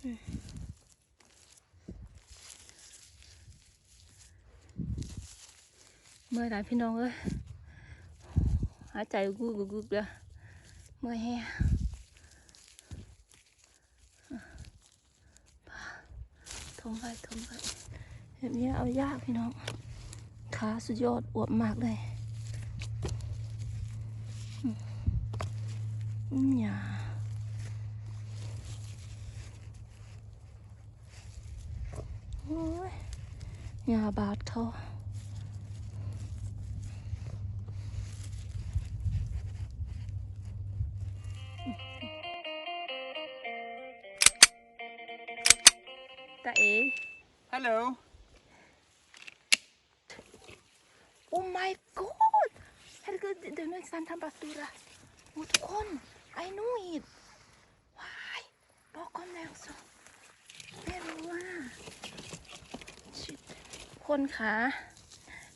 เมื่อยหลายพี่น้องเอ้ยหายใจกุกกุกกุกเลยเมื่อยแฮะทมไปทมไปแบบนี้เอายากพี่น้องขาสุดยอดอวบมากเลยอืมอย่าโอ้ย อย่าบาดเขาตาเอ๋ Hello. Oh my god! Herregud, det är nästan temperatura. Och ทุกคน I know it. Why? บอกก่อนแล้วสิไม่รู้ว่า Shit. คนคะ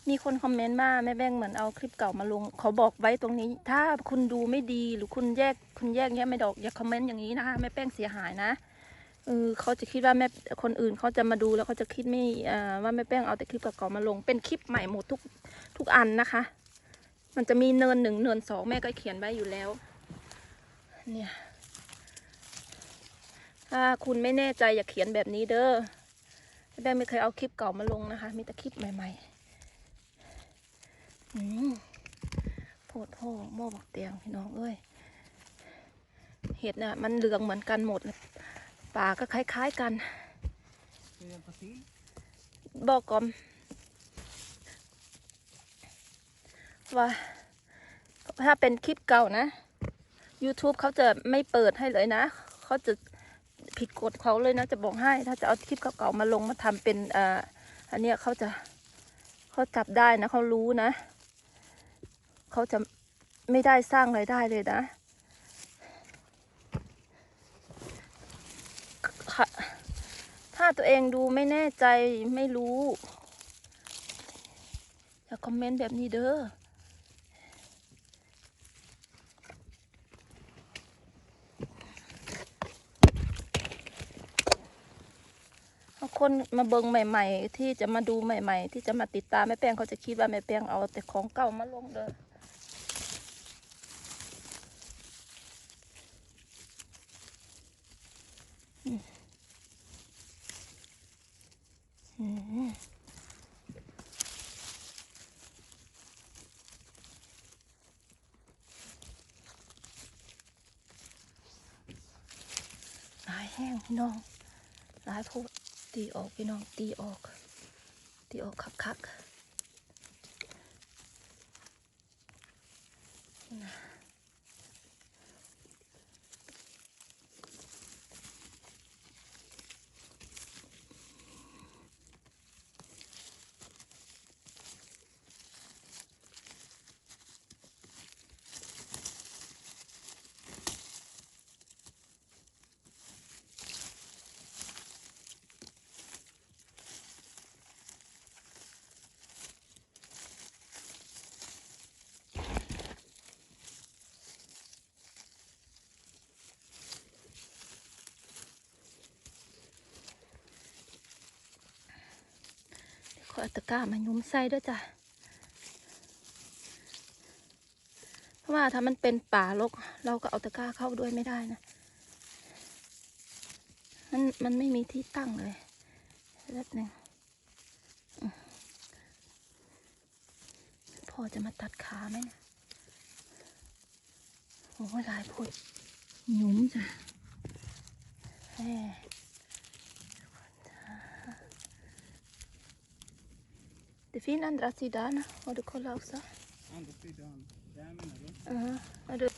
มีคนคอมเมนต์มาแม่แบงเหมือนเอาคลิปเก่ามาลงเขาบอกไว้ตรงนี้ ถ้าคุณดูไม่ดีหรือคุณแยกคุณแยกแยะไม่ดอกอย่าคอมเมนต์อย่างนี้นะคะแม่แป้งเสียหายนะเออเขาจะคิดว่าแม่คนอื่นเขาจะมาดูแล้วเขาจะคิดไม่ว่าแม่แป้งเอาแต่คลิปเก่าๆมาลง เป็นคลิปใหม่หมดทุกทุกอันนะคะ มันจะมีเนินหนึ่งเนินสองแม่ก็เขียนไว้อยู่แล้ว เนี่ยถ้าคุณไม่แน่ใจอย่าเขียนแบบนี้เด้อ แม่แป้งไม่เคยเอาคลิปเก่ามาลงนะคะ มีแต่คลิปใหม่ๆอืมโพดโพโม่บอกเตียงพี่น้องเอ้ย เห็ดน่ะมันเหลืองเหมือนกันหมดป่าก็คล้าย ๆกันบอกกอนว่าถ้าเป็นคลิปเก่านะ YouTube เขาจะไม่เปิดให้เลยนะ เขาจะ ผิดกฎเขาเลยนะจะบอกให้ ถ้าจะเอาคลิปเก่าๆมาลงมาทำเป็นอ่าอันเนี้ยเขาจะเขาจับได้นะเขารู้นะเขาจะไม่ได้สร้างรายได้เลยนะถ้าตัวเองดูไม่แน่ใจไม่รู้อย่าคอมเมนต์แบบนี้เด้อ เอา คนมาเบิงใหม่ ๆ ที่จะมาดูใหม่ ๆ ที่จะมาติดตามแม่แป้งเขาจะคิดว่าแม่แป้งเอาแต่ของเก่ามาลงเด้อหลายแห้งพี่น้องหลายโพด ตีออกพี่น้องตีออก ตีออกคักคัก เอาตะกร้ามายุ้มใส่ด้วยจ้ะ เพราะว่าถ้ามันเป็นป่ารก เราก็เอาตะกร้าเข้าด้วยไม่ได้นะ มันมันไม่มีที่ตั้งเลยแป๊บหนึ่งพ่อจะมาตัดขาไหมนะโอ้ยหลายพุดหยุ้มจ้ะแหม Det finns andra sidan. Har du kollat också? Andra sidan. Där menar du? Ja. Har du,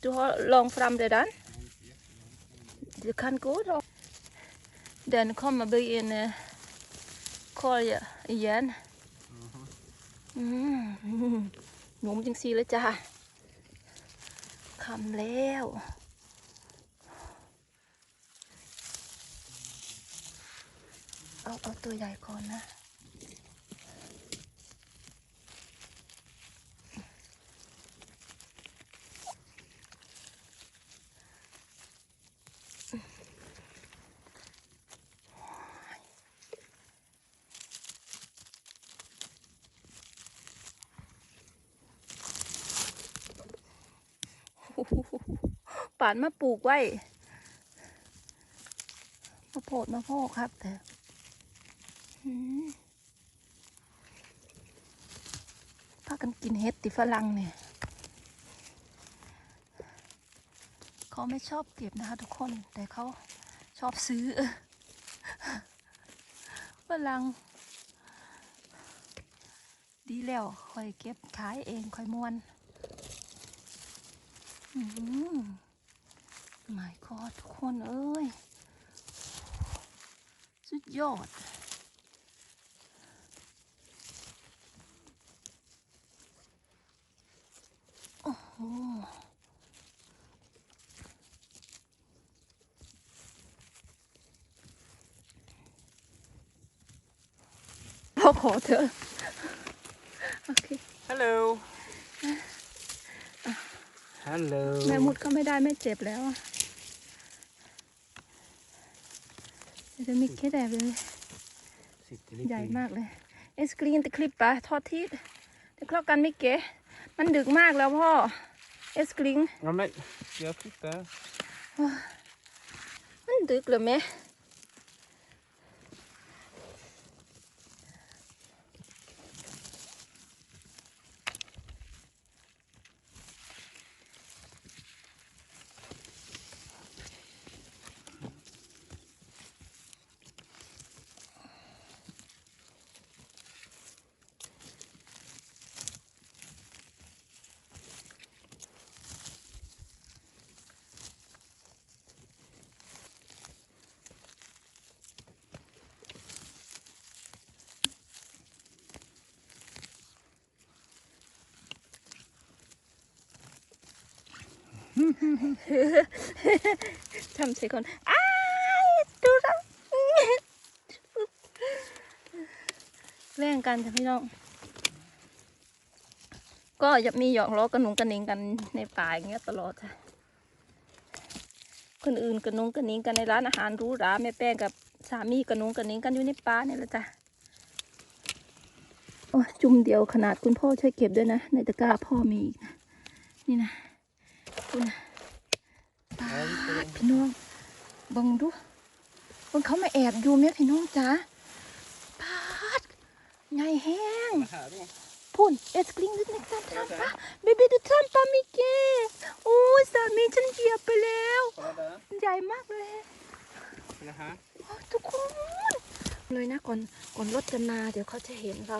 du har långt fram redan? Ja, inte jättelångt. Du kan gå då. Den kommer bli en eh, korg igen. Jaha. อืมหนุ่มจังสีเลยจ้าคำแล้วเอาเอาตัวใหญ่ก่อนนะ ป่านมาปลูกไว้มาโพดมาโพกครับแต่อืมพากันกินเห็ดติฝรั่งเนี่ยเขาไม่ชอบเก็บนะคะทุกคนแต่เขาชอบซื้อฝรั่งดีแล้วค่อยเก็บขายเองค่อยมวน อืม หมายคอทุกคนเอ้ย สุดยอด โอ้โหเราขอเถอะ โอเค Hello. Hello. แม่มุดก็ไม่ได้ไม่เจ็บแล้วอะเดี๋ยว จะมีแค่แดดเลย Sitter ใหญ่ lite มากเลยเอสกรีนตะคลิปปะทอดทิศเดี๋ยวคลอกกันไม่เก๋มันดึกมากแล้วพ่อเอสกรีน Ja men, jag tittar. มันดึกเหรือแม่ ทำใส่คนอ้ายดูนะแล่งกันจ้ะพี่น้อง ก็จะมีหยอกล้อกระหนุงกระหนิงกันในป่าอย่างเงี้ยตลอดจ้ะคนอื่นกระหนุงกระหนิงกันในร้านอาหารรูหราแม่แป้งกับสามีกระหนุงกระหนิงกันอยู่ในป่าเนี่ยแหละจ้ะโอ้จุ่มเดียวขนาดคุณพ่อช่วยเก็บด้วยนะ ในตะกร้าพ่อมีอีกนะ นี่นะ คุณนะปาดพี่น้องเบังดูเบังเขามาแอบอยู่แม่พี่น้องจ้าปาดไงแห้ง Här då. พุ่นเอสกลิงนิดนึงตามทางปะเบบี้ดูทรัมปามิเกโอ้ยสามีฉันเหยียบไปแล้ว Kolla där. ใหญ่มากเลย Kolla här. โอ้ยทุกคนเลยนะก่อนก่อนรถจะมาเดี๋ยวเขาจะเห็นเรา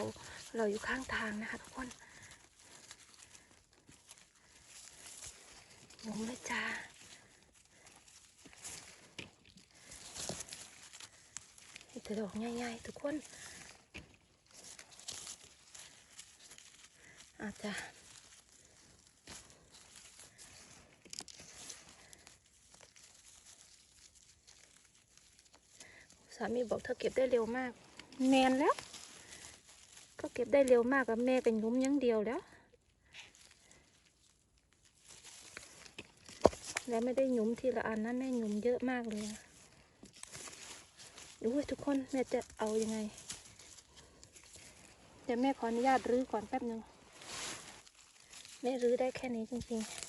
เราอยู่ข้างทางนะคะทุกคน งงเลยจ้าเห็ดแต่ดอกง่ายๆทุกคนอาจจะสามีบอกเธอเก็บได้เร็วมาก แมนแล้ว ก็เก็บได้เร็วมากกับแม่เป็นยุ้มอยังเดียวแล้ว แล้วไม่ได้หยุมทีละอันนะแม่หยุมเยอะมากเลยนะอุ้ยทุกคนแม่จะเอาอยัางไง เดี๋ยวแม่ขออนุญาตรื้อก่อนแป๊บหนึ่งแม่รื้อได้แค่นี้จริงๆ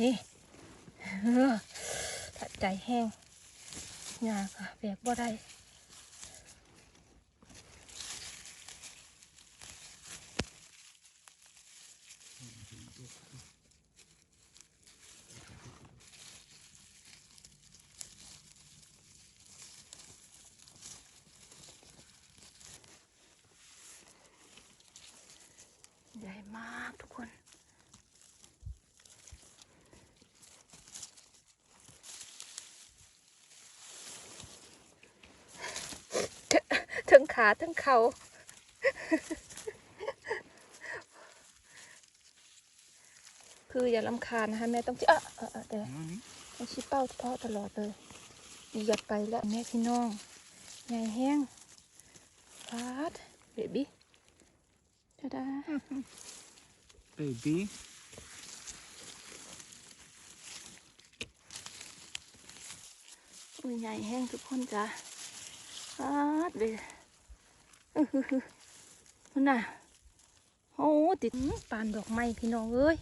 นี่ถ้าใจแห้งยากอะแบกบ่ได้ ขาทั้งเขา คืออย่าลำคาญนะคะแม่ต้องจิอะอะอะเดี๋ยว Mm. ต้องชี้เป้าเฉพาะตลอดเลยเหยียดไปแล้วแม่พี่น้องใหญ่แห้งฟาดเบบี้ดาดา Baby. อุ้ยใหญ่แห้งทุกคนจ้ะฟาดเบอื้อหือหือ คุณน่ะโอ้ติดปานดอกไม้พี่น้องเอ้ย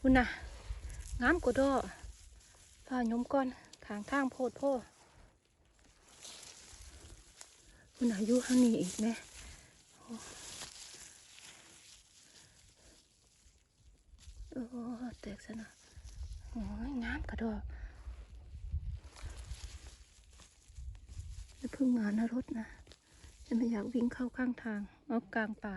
คุณน่ะงามกว่าดอกฝ้ายมก่อนขางทางโพดโพดคุณน่ะอยู่ข้างนี้อีกไหมโอ้โอ้แตกซะหน่อยโอ้ยงามกระดอกจะพึ่งงานนะรถนะ ฉันไม่อยากวิ่งเข้าข้างทางเอากลางป่า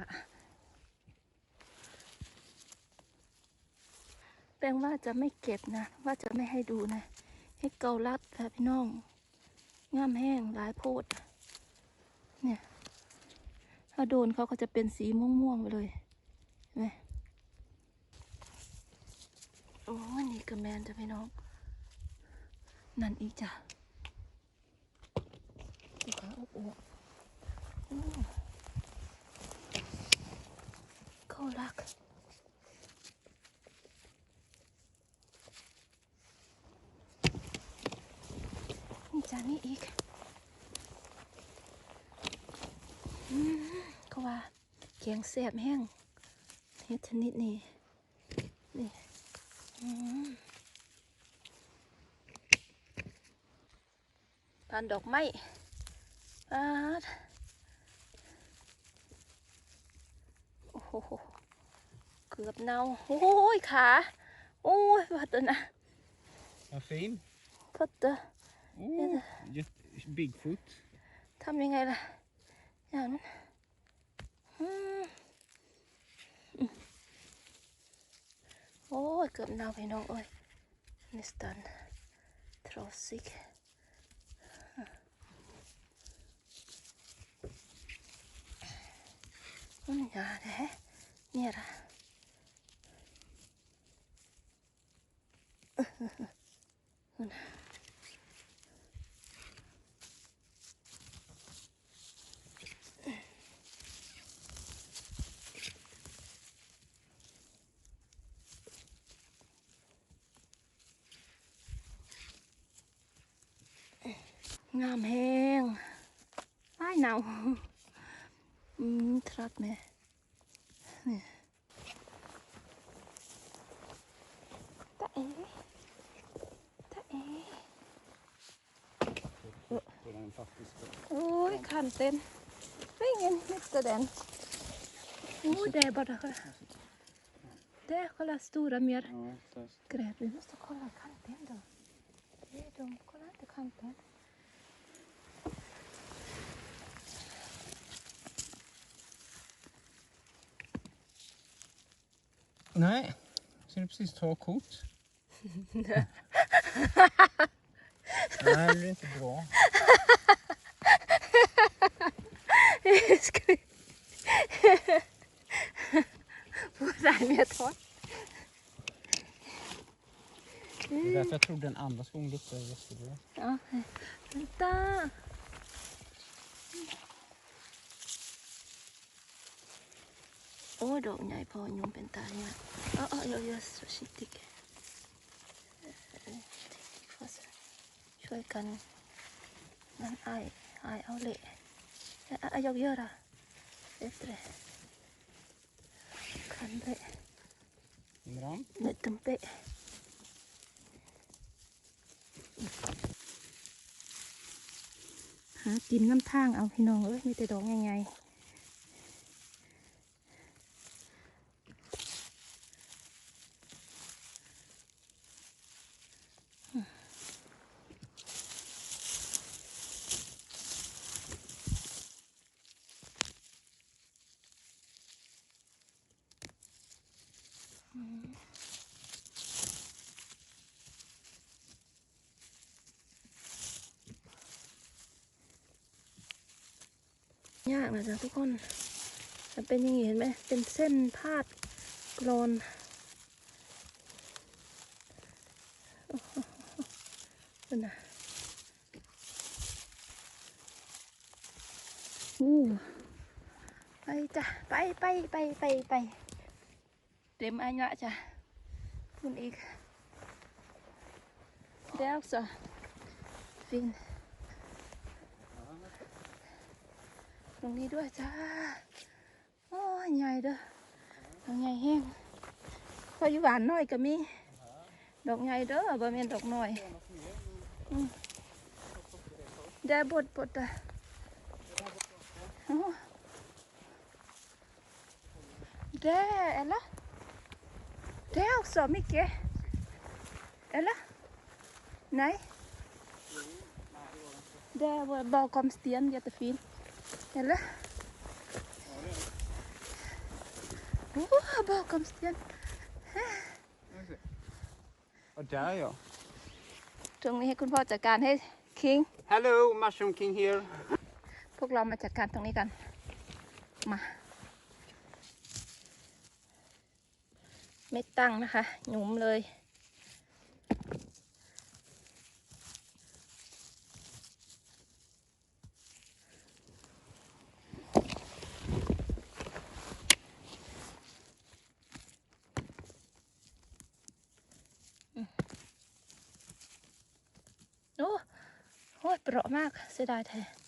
แปลงว่าจะไม่เก็บนะ ว่าจะไม่ให้ดูนะ ให้เกาลัดค่ะพี่น้องง่ามแห้งหลายโพด เนี่ย ถ้าโดนเขาก็จะเป็นสีม่วงๆไปเลยเห็นไหมโอ้นี่กระแมนจ้ะพี่น้อง นั่นอีกจ้ะลูกค้าอบอวบ อืมเข้ารักนี่จานนี้อีกเขาว่าแกงแซ่บแห้งเฮ็ดชนิดนี้นี่อืมปานดอกไม้ปาด โอ้โหเกือบเน่าโอ้ยขาโอ้ยพัดตัวนะ Vad fin. พัดตัว Oh, jätte- Bigfoot. ทำยังไงล่ะ อย่างนั้นอืมอืมโอ้ยเกือบเน่าไปน้องเอ้ยนิสตันทรอสิก มันยาแท้ เนี่ยล่ะงามแห้งอ้ายหนาวอืมทรัดแม่นี่ตาเอ๋ตาเอ๋ På den faktiskt. โอ้ยขันเต้นไม่เงินมิสเตอร์แดนโอ้ย det är bara det kolla stora mer Ja, där. gräs vi måste kolla kanten då Nej, de kollar inte kanten Nej, ska du precis ta kort? Nej, det blir inte bra. Ska vi... Får det med tag? Det är därför jag trodde den andra skon luktade jättebra. Ja, vänta. Ôi, độ nhảy på nhung bên tai nha. Ơ, ơ, yo, yo, så shittig. ช่วยกันงั้นไอ้ไอ้ายเอาเละไอ้ไอ้ายกเยอะละเด็ดเลยขันเละ Imran? เด็ดตึมเปะ หากินน้ำทางเอาพี่น้องเอ้ยมีแต่ดอกใหญ่อื ยากนะจ๊ะทุกคนมันเป็นอย่างนี้เห็นไหมเป็นเส้นพาดกรอนโอ้โหนั่นนะอู้ไปจ้ะ ไปไปไปไปไปเต็มอันละจ้ะคุณอีกเดี๋ยวจ้ะฟิน ตรงนี้ด้วยจ้า โอ้ยใหญ่เด้อดอกใหญ่แห้งพออยู่หวานน้อยก็มี ดอกใหญ่เด้อบ่แม่นดอกน้อยอืมได้บดบดอะโอ้ได้เอล่ะได้ också mycket eller nej det var bakom sten jättefin eller Åh, bakom sten. Och där ja. ตรงนี้ให้คุณพ่อจัดการให้คิง Hello, Mushroom King here. พวกเรามาจัดการตรงนี้กัน มาไม่ตั้งนะคะ หยุมเลย เปราะมากเสียดายแท้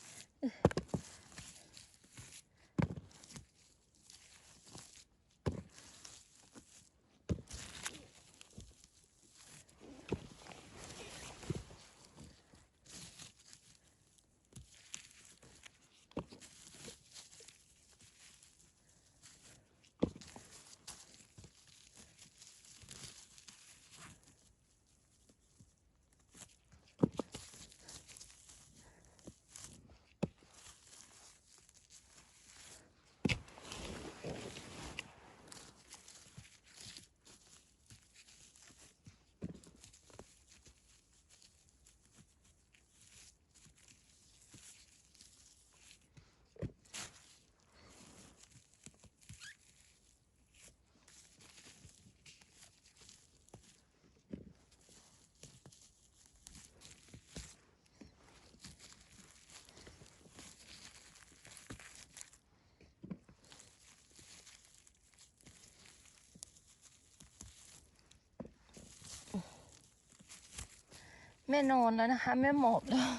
แม่นอนแล้วนะคะ แม่หมอบแล้ว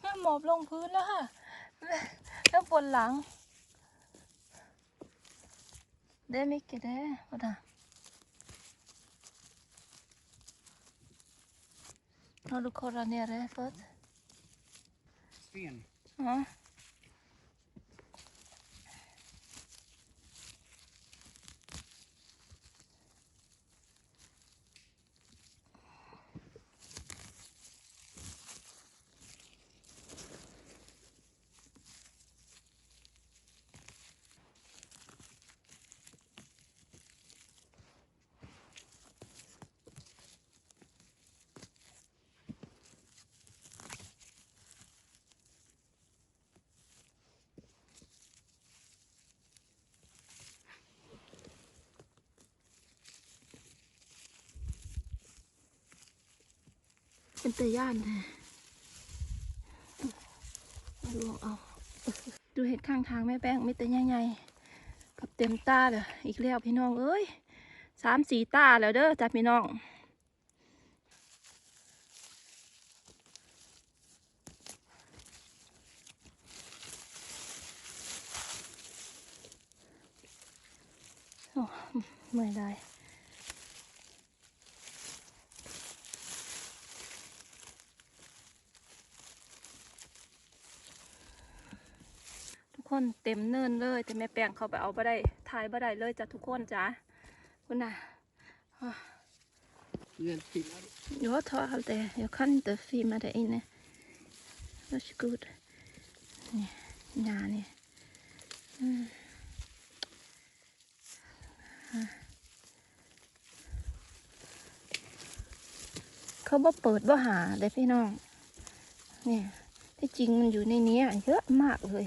แม่หมอบลงพื้นแล้วค่ะแม่แล้วปวดหลังได้ไม่เกได้ปะดาเราดูโคราเนียเรฟด Sten. อ๋อ เป็นตะย่านแท้ดูเอา ดูเห็ดข้างทางแม่แป้งไม่ต่ใหญ่ๆกับเต็มตาเลยอีกแล้วพี่น้องเอ้ยสามสีตาแล้วเด้อจ้ะพี่น้องโอ้เมื่อยได้ คนเต็มเนินเลยแต่แม่แปงเขาไปเอาบ่ได้ทายบ่ได้เลยจ้ะทุกคนจ้ะคุณน่ะเงินฟิล์มเดี๋ยวทอเอาแต่เดี๋ยวขั้นเตอร์ฟิล์มอะไรเนี่ย that's good นี่ยาเนี่เขาบ่เปิดบ่หาเลยพี่น้องเนี่ยที่จริงมันอยู่ในนี้เยอะมากเลย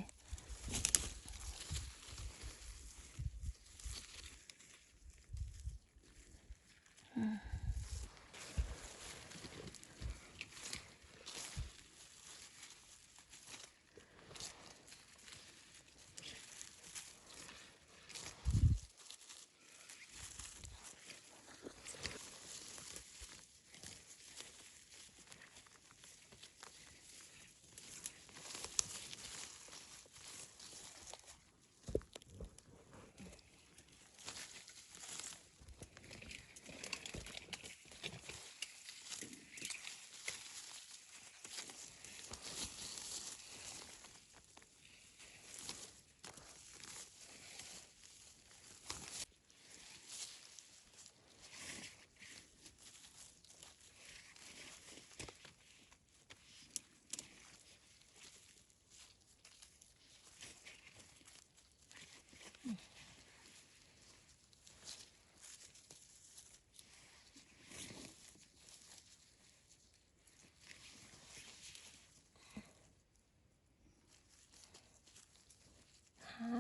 หา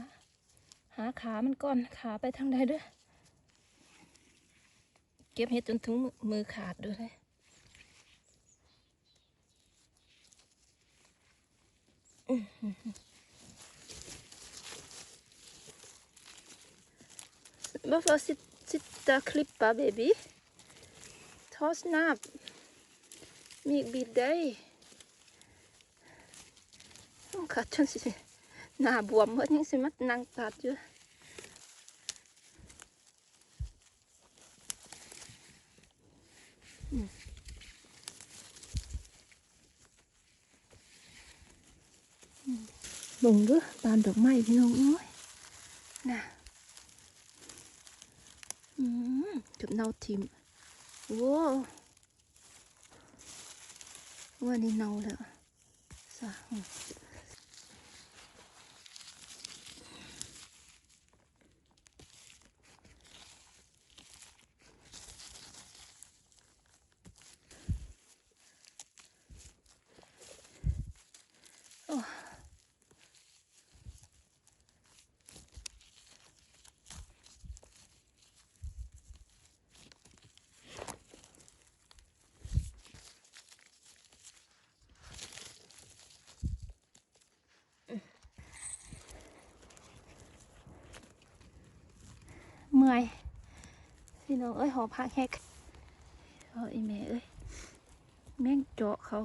หาขามันก่อนขาไปทางใดด้วย เก็บเห็ดจนถึงมือขาดด้วยเลย Varför sit- sitta och klippa baby? Ta snabbt. Mig blir dig. ต้องกัดจนสิ หน้าบวมเมื่อยังสิมานั่งตัดอยู่อืมอืมเบ่งเด้วยบานดอกไม้พี่น้องโอ้ยน่ะอืมเกับเนาทิมโว้วว่านี่เนาแล้วสะอื มื่อยพี่น้องเอ้ยหอพักแฮกโอ้ยแม่เอ้ยแม่งเจาะเขา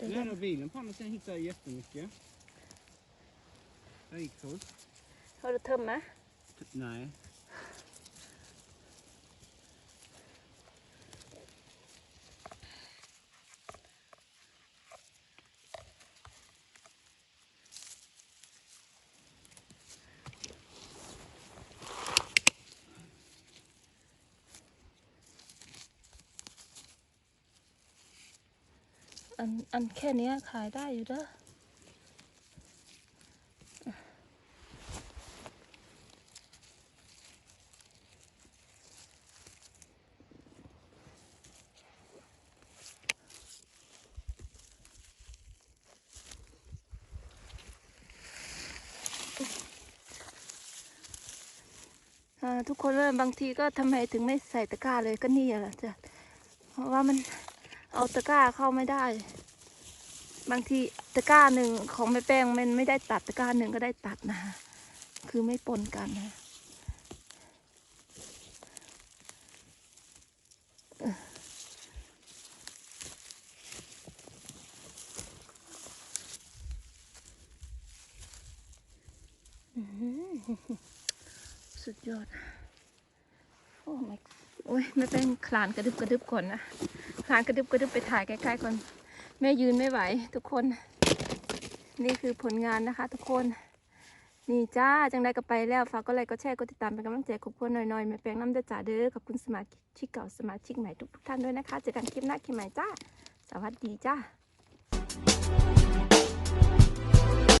Den där. här bilen på andra sidan hittade jag jättemycket. Det gick fullt. Har du tömma? Nej. Ăn, ăn แค่นี้ขายได้อยู่เด้อทุกคนบางทีก็ทำไมถึงไม่ใส่ตะกร้าเลยก็นี่แหละจ้ะเพราะว่ามัน เอาตะกร้าเข้าไม่ได้ บางทีตะกร้าหนึ่งของแม่แป้งมันไม่ได้ตัดตะกร้าหนึ่งก็ได้ตัดนะ คือไม่ปนกันนะสุดยอด โอ้ไม่โอ้ยไม่เป็นคลานกระดึบกระดึบก่อนนะ คานกระดึบกระดึบไปถ่ายใกล้ๆก่อนแม่ยืนไม่ไหว ทุกคน นี่คือผลงานนะคะ ทุกคน นี่จ้าจังได้ก็ไปแล้วฝากก็ไลค์ก็แชร์ก็ติดตามเป็นกำลังใจขอบคุณหน่อยๆแม่แปลงน้ำเดือจ่าเด้อขอบคุณสมาชิกเก่าสมาชิกใหม่ทุกๆท่านด้วยนะคะเจอกันคลิปหน้าคลิปใหม่จ้า สวัสดีจ้า